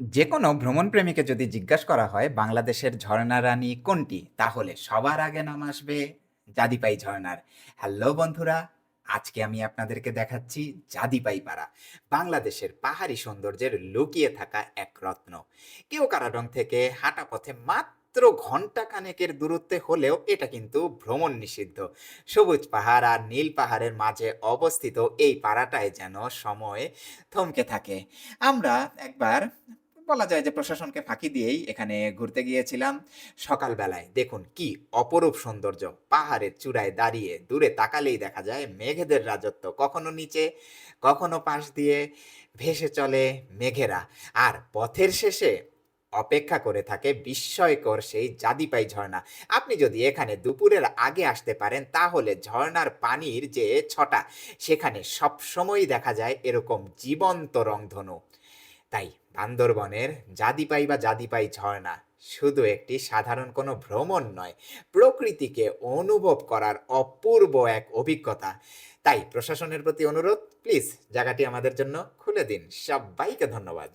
যে কোনো ভ্রমণপ্রেমীকে যদি জিজ্ঞাসা করা হয়, বাংলাদেশের ঝর্ণা রানী কোনটি? তাহলে সবার আগে নাম আসবে জাদিপাই ঝর্ণার। হ্যালো বন্ধুরা, আজকে আমি আপনাদেরকে দেখাচ্ছি জাদিপাই পাড়া বাংলাদেশের পাহাড়ি সৌন্দর্যের লুকিয়ে থাকা এক রত্ন। কেউ কারাডং থেকে হাঁটা পথে মাত্র ঘণ্টা খানেকের দূরত্বে হলেও এটা কিন্তু ভ্রমণ নিষিদ্ধ। সবুজ পাহাড় আর নীল পাহাড়ের মাঝে অবস্থিত এই পাড়াটায় যেন সময় থমকে থাকে। আমরা একবার বলা যায় যে প্রশাসনকে ফাঁকি দিয়েই এখানে ঘুরতে গিয়েছিলাম সকালবেলায়। দেখুন কি অপরূপ সৌন্দর্য। পাহাড়ের চূড়ায় দাঁড়িয়ে দূরে তাকালেই দেখা যায় মেঘেদের রাজত্ব কখনো নিচে, কখনো পাশ দিয়ে ভেসে চলে মেঘেরা। আর পথের শেষে অপেক্ষা করে থাকে বিস্ময়কর সেই জাদিপাই ঝর্ণা। আপনি যদি এখানে দুপুরের আগে আসতে পারেন, তাহলে ঝর্ণার পানির যে ছটা, সেখানে সবসময়ই দেখা যায় এরকম জীবন্ত রংধনু। তাই বান্দরবনের জাদিপাই বা জাদিপাই ঝর্ণা শুধু একটি সাধারণ কোনো ভ্রমণ নয়, প্রকৃতিকে অনুভব করার অপূর্ব এক অভিজ্ঞতা। তাই প্রশাসনের প্রতি অনুরোধ, প্লিজ জায়গাটি আমাদের জন্য খুলে দিন। সবাইকে ধন্যবাদ।